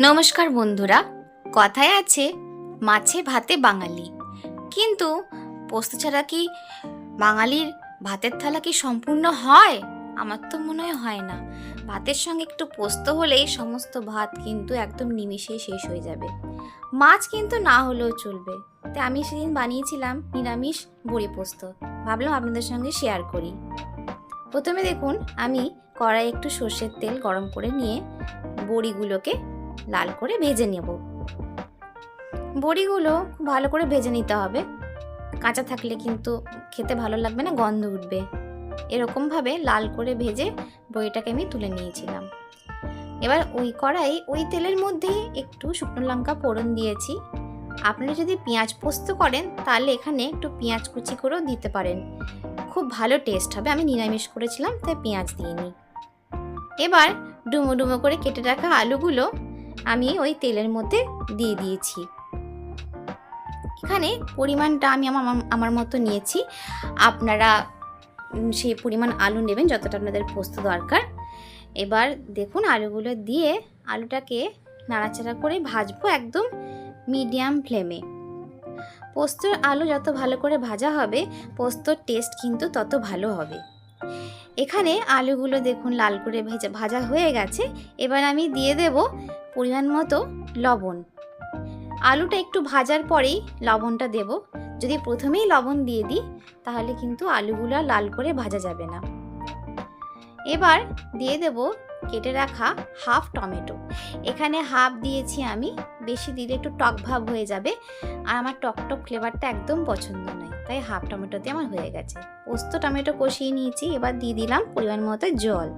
নমস্কার বন্ধুরা, কথায় আছে, মাছে ভাতে বাঙালি। কিন্তু পোস্ত ছাড়া কি বাঙালির ভাতের থালা কি সম্পূর্ণ হয়? আমার তো মনে হয় না। ভাতের সঙ্গে একটু পোস্ত হলেই সমস্ত ভাত কিন্তু একদম নিমিষেই শেষ হয়ে যাবে। মাছ কিন্তু না হলেও চলবে। তাই আমি সেদিন বানিয়েছিলাম নিরামিষ বড়ি পোস্ত। ভাবলাম আপনাদের সঙ্গে শেয়ার করি। প্রথমে দেখুন, আমি কড়াই একটু সর্ষের তেল গরম করে নিয়ে বড়িগুলোকে লাল করে ভেজে নেব। বড়িগুলো খুব ভালো করে ভেজে নিতে হবে। কাঁচা থাকলে কিন্তু খেতে ভালো লাগবে না, গন্ধ উঠবে। এরকমভাবে লাল করে ভেজে বড়িটাকে আমি তুলে নিয়েছিলাম। এবার ওই কড়াই ওই তেলের মধ্যেই একটু শুকনো লঙ্কা ফোড়ন দিয়েছি। আপনি যদি পেঁয়াজ পোস্ত করেন, তাহলে এখানে একটু পেঁয়াজ কুচি করেও দিতে পারেন। খুব ভালো টেস্ট হবে, আমি নিরামিষ করেছিলাম, তাই পেঁয়াজ দিয়ে নিই এবার ডুমো ডুমো করে কেটে রাখা আলুগুলো আমি ওই তেলের মধ্যে দিয়ে দিয়েছি। এখানে পরিমাণটা আমি আমার আমার মতো নিয়েছি। আপনারা সেই পরিমাণ আলু নেবেন যতটা আপনাদের পোস্ত দরকার। এবার দেখুন আলুগুলো দিয়ে আলুটাকে নাড়াচাড়া করে ভাজবো একদম মিডিয়াম ফ্লেমে। পোস্তর আলু যত ভালো করে ভাজা হবে, পোস্তর টেস্ট কিন্তু তত ভালো হবে। এখানে আলুগুলো দেখুন লাল করে ভেজা, ভাজা হয়ে গেছে। এবার আমি দিয়ে দেব পরিমাণ মতো লবণ। আলুটা একটু ভাজার পরেই লবণটা দেব। যদি প্রথমেই লবণ দিয়ে দিই, তাহলে কিন্তু আলুগুলো লাল করে ভাজা যাবে না। এবার দিয়ে দেব কেটে রাখা হাফ টমেটো এখানে হাফ দিয়েছি আমি, বেশি দিলে একটু টক ভাব হয়ে যাবে। আর আমার টক টক ফ্লেভারটা একদম পছন্দ নয়, তাই হাফ টমেটো দিয়ে আমার হয়ে গেছে। পোস্ত, টমেটো কষিয়ে নিয়েছি, এবার দিয়ে দিলাম পরিমাণ মতো জল।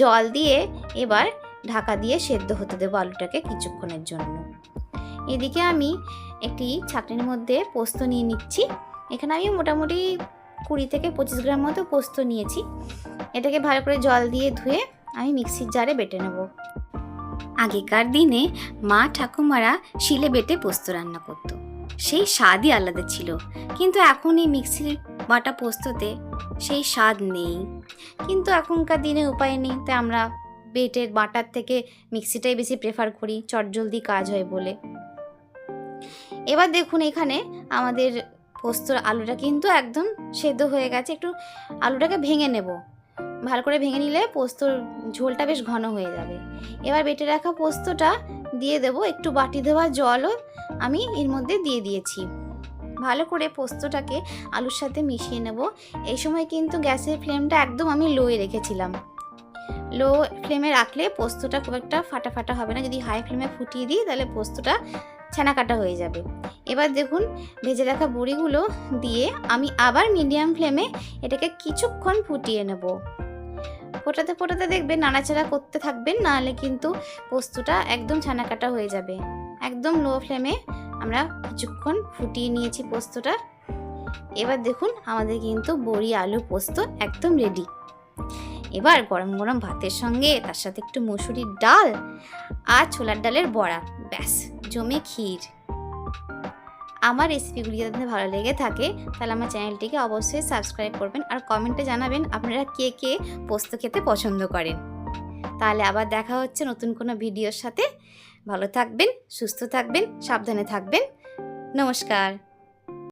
জল দিয়ে এবার ঢাকা দিয়ে সেদ্ধ হতে দেবো আলুটাকে কিছুক্ষণের জন্য। এদিকে আমি একটি ছাকনির মধ্যে পোস্ত নিয়ে নিচ্ছি। এখানে আমি মোটামুটি কুড়ি থেকে পঁচিশ গ্রাম মতো পোস্ত নিয়েছি। এটাকে ভালো করে জল দিয়ে ধুয়ে আমি মিক্সির জারে বেটে নেব। আগেকার দিনে মা ঠাকুমারা শিলে বেটে পোস্ত রান্না করতো। সেই স্বাদই আলাদা ছিল। কিন্তু এখন এই মিক্সির বাটা পোস্ততে সেই স্বাদ নেই। কিন্তু এখনকার দিনে উপায় নেই, তাই আমরা বেটের বাটার থেকে মিক্সিটাই বেশি প্রেফার করি, চটজলদি কাজ হয় বলে। এবার দেখুন এখানে আমাদের পোস্তর আলুটা কিন্তু একদম সেদ্ধ হয়ে গেছে। একটু আলুটাকে ভেঙে নেব। ভালো করে ভেঙে নিলে পোস্তর ঝোলটা বেশ ঘন হয়ে যাবে। এবার বেটে রাখা পোস্তটা দিয়ে দেব একটু বাটি দেওয়া জলও আমি এর মধ্যে দিয়ে দিয়েছি। ভালো করে পোস্তটাকে আলুর সাথে মিশিয়ে নেব। এই সময় কিন্তু গ্যাসের ফ্লেমটা একদম আমি লোয়ে রেখেছিলাম। লো ফ্লেমে রাখলে পোস্তটা খুব একটা ফাটা ফাটা হবে না। যদি হাই ফ্লেমে ফুটিয়ে দিই তাহলে পোস্তটা ছানা কাটা হয়ে যাবে। এবার দেখুন, ভেজে রাখা বড়িগুলো দিয়ে আমি আবার মিডিয়াম ফ্লেমে এটাকে কিছুক্ষণ ফুটিয়ে নেব। ফোটাতে ফোটাতে দেখবেন নাড়াচাড়া করতে থাকবেন, নাহলে কিন্তু পোস্তটা একদম ছানা কাটা হয়ে যাবে। একদম লো ফ্লেমে আমরা কিছুক্ষণ ফুটিয়ে নিয়েছি পোস্তটা। এবার দেখুন, আমাদের কিন্তু বড়ি আলু পোস্ত একদম রেডি এবার গরম গরম ভাতের সঙ্গে তার সাথে একটু মুসুরির ডাল আর ছোলার ডালের বড়া। ব্যাস, জমে ক্ষীর। আমার রেসিপিগুলি আপনাদের ভালো লেগে থাকে, তাহলে আমার চ্যানেলটিকে অবশ্যই সাবস্ক্রাইব করবেন আর কমেন্টে জানাবেন আপনারা কে কে পোস্ত খেতে পছন্দ করেন। তাহলে আবার দেখা হচ্ছে নতুন কোনো ভিডিওর সাথে। ভালো থাকবেন, সুস্থ থাকবেন, সাবধানে থাকবেন। নমস্কার।